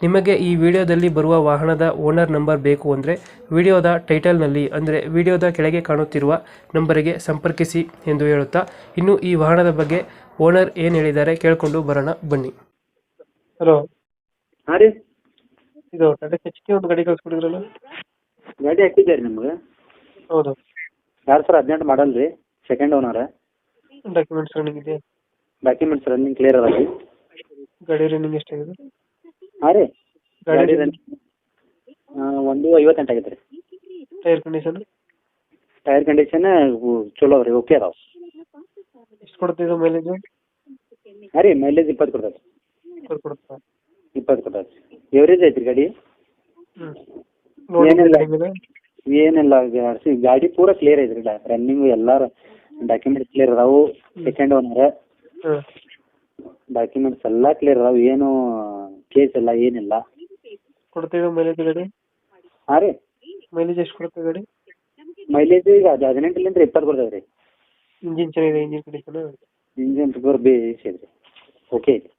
ನಿಮಗೆ ಈ ವಿಡಿಯೋದಲ್ಲಿ ಬರುವ ವಾಹನದ ಓನರ್ ನಂಬರ್ ಬೇಕು ಅಂದರೆ ವಿಡಿಯೋದ ಟೈಟಲ್ನಲ್ಲಿ ಅಂದರೆ ವಿಡಿಯೋದ ಕೆಳಗೆ ಕಾಣುತ್ತಿರುವ ನಂಬರಿಗೆ ಸಂಪರ್ಕಿಸಿ ಎಂದು ಹೇಳುತ್ತಾ ಇನ್ನು ಈ ವಾಹನದ ಬಗ್ಗೆ ಓನರ್ ಏನು ಹೇಳಿದ್ದಾರೆ ಕೇಳಿಕೊಂಡು ಬರೋಣ ಬನ್ನಿ. ಹಲೋ. ಹಾಂ ರೀ. ಇದು ಟಾಟಾ ಎಚ್ ಕೆ ಒಂದು ಗಾಡಿ ಕಳಿಸ್ಕೊಡಿದ್ರಲ್ಲ? ಗಾಡಿ ಹಾಕಿದ್ದೆ ರೀ ನಿಮ್ಗೆ. ಹೌದು. ಯಾರು ಸಾವಿರ ಹದಿನೆಂಟು ಮಾಡಲ್ ರೀ ಸೆಕೆಂಡ್ ಓನರ್ ಡಾಕ್ಯುಮೆಂಟ್ಸ್ ರನ್ನಿಂಗ್ ಇದೆ ಡಾಕ್ಯುಮೆಂಟ್ಸ್ ರನ್ನಿಂಗ್ ಕ್ಲಿಯರ್ ಅದ ರೀ. ಗಾಡಿ ರನ್ನಿಂಗ್ ಎಷ್ಟಾಗಿದೆ? ಹಾಂ ರೀ. ಗಾಡಿ ಒಂದು ಐವತ್ತೆಂಟು ಆಗೈತೆ ರೀ. ಟೈರ್ ಕಂಡೀಷನ್ ಟೈರ್ ಕಂಡೀಷನ್ ಚಲೋ ರೀ ಓಕೆ ಅದಾವೆ. ಎಷ್ಟು ಕೊಡ್ತಿದ್ದು ಮೈಲೇಜ್ ಹಾಂ ರೀ ಮೈಲೇಜ್ ಇಪ್ಪತ್ತು ಕೊಡ್ತದೆ ಕೊಡ್ತಾ ಇಪ್ಪತ್ತು ಕೊಡ್ತದೆ ಎವರೇಜ್ ಐತ್ರಿ ರೀ ಗಾಡಿ ಏನಿಲ್ಲ. ಏನಿಲ್ಲ ಗಾಡಿ ಪೂರ ಕ್ಲಿಯರ್ ಐತ್ರಿ ರೀ ರನ್ನಿಂಗ್ ಎಲ್ಲ ಡಾಕ್ಯುಮೆಂಟ್ಸ್ ಕ್ಲಿಯರ್ ಅದಾವು ಸೆಕೆಂಡ್ ಓನರ್ ಡಾಕ್ಯುಮೆಂಟ್ಸ್ ಎಲ್ಲ ಕ್ಲಿಯರ್ ಅದಾವು ಏನು ಕೇಸ್ ಇಲ್ಲ ಏನಿಲ್ಲ. ಕೊಡ್ತೀವಿ ಮೈಲೇಜ್ ಗಾಡಿ? ಹಾಂ ರೀ. ಮೈಲೇಜ್ ಎಷ್ಟು ಕೊಡುತ್ತೆ ಗಾಡಿ? ಮೈಲೇಜ್ ಈಗ ಅದು ಹದಿನೆಂಟರಿಂದ ಇಪ್ಪತ್ತು ಬರ್ತದೆ ರೀ. ಇಂಜಿನ್ ಚೆನ್ನಾಗಿದೆ engine condition engine pure base ಐತ್ರಿ ಓಕೆ ಐತಿ.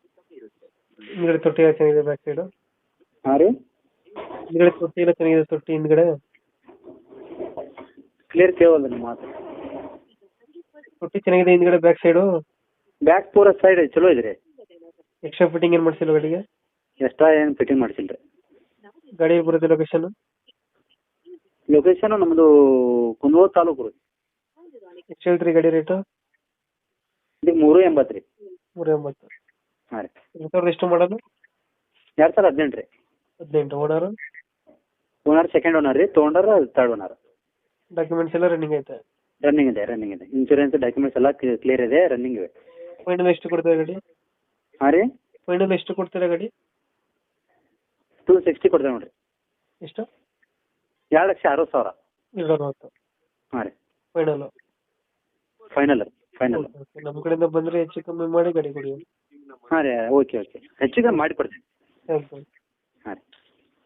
ಹಿಂದ್ಗಡೆ ತೊಟ್ಟಿ ಎಲ್ಲ ಚೆನ್ನಾಗಿದೆ ಬ್ಯಾಕ್ ಸೈಡು ಹಾಂ ರೀ. ಹಿಂದ್ಗಡೆ ತೊಟ್ಟಿ ಎಲ್ಲ ಚೆನ್ನಾಗಿದೆ ತೊಟ್ಟಿ ಹಿಂದ್ಗಡೆ? ಕ್ಲಿಯರ್ ಕೇವಲ ನಿಮ್ಮ ಮಾತು. ತೊಟ್ಟಿ ಚೆನ್ನಾಗಿದೆ ಹಿಂದ್ಗಡೆ ಬ್ಯಾಕ್ ಸೈಡು ಬ್ಯಾಕ್ ಪೂರ ಸೈಡ್ ಚಲೋ ಐತ್ರಿ ಎಕ್ಸ್ಟ್ರಾ ಫಿಟ್ಟಿಂಗ್ ಏನು ಮಾಡಿಸಿಲ್ಲ ಗಾಡಿಗೆ? ಎಕ್ಸ್ಟ್ರಾ ಏನು ಫಿಟ್ಟಿಂಗ್ ಮಾಡಿಸಿಲ್ಲ ರೀ ಗಾಡಿ ಬರುತ್ತೆ ಲೊಕೇಶನ್ ಲೊಕೇಶನ್ ನಮ್ಮದು ಕುಂದೂರು ತಾಲೂಕು ರೀ. ಎಷ್ಟು ಹೇಳ್ತೀರಿ ಗಾಡಿ ರೇಟು ಇದು ಮೂರು ಎಂಬತ್ತು ರೀ. ಮೂರು ಎಂಬತ್ತು. ಹಾಂ ರೀ. ಎರಡು ಸಾವಿರದ ಎಷ್ಟು ಮಾಡೋದು ಎರಡು ಸಾವಿರ ಹದಿನೆಂಟು ರೀ. ಹದಿನೆಂಟು. ಓನರು ಓನರ್ ಸೆಕೆಂಡ್ ಓನರ್ ರೀ. ತೊಗೊಂಡಾರ ತರ್ಡ್ ಓನರ್ ಡಾಕ್ಯುಮೆಂಟ್ಸ್ ಎಲ್ಲ ರನ್ನಿಂಗ್ ಐತೆ? ರನ್ನಿಂಗ್ ಇದೆ ರನ್ನಿಂಗ್ ಇದೆ. ಇನ್ಶೂರೆನ್ಸ್ ಡಾಕ್ಯುಮೆಂಟ್ಸ್ ಎಲ್ಲ ಕ್ಲಿಯರ್ ಇದೆ ರನ್ನಿಂಗ್ ಇವೆ. ಫೈನಲ್ ಎಷ್ಟು ಕೊಡ್ತೀರಾ ಗಾಡಿ? ಹಾಂ ರೀ. ಫೈನಲ್ ಎಷ್ಟು ಕೊಡ್ತೀರಾ ಗಾಡಿ? ಟೂ ಸಿಕ್ಸ್ಟಿ ಕೊಡ್ತೇವೆ ನೋಡ್ರಿ. ಎಷ್ಟು? ಎರಡು ಲಕ್ಷ ಅರವತ್ತು ಸಾವಿರ. ಎರಡು ಅರವತ್ತು ಹಾಂ ರೀ. ಫೈನಲ್ ಫೈನಲ್ ಫೈನಲ್ ನಮ್ಮ ಕಡೆಯಿಂದ ಬಂದ್ರೆ ಹೆಚ್ಚು ಕಮ್ಮಿ ಮಾಡಿ ಗಾಡಿ ಕೊಡಿ. ಹಾಂ ರೀ ಓಕೆ ಓಕೆ. ಹೆಚ್ಚಿಗೆ ಮಾಡಿ ಕೊಡ್ತೀನಿ.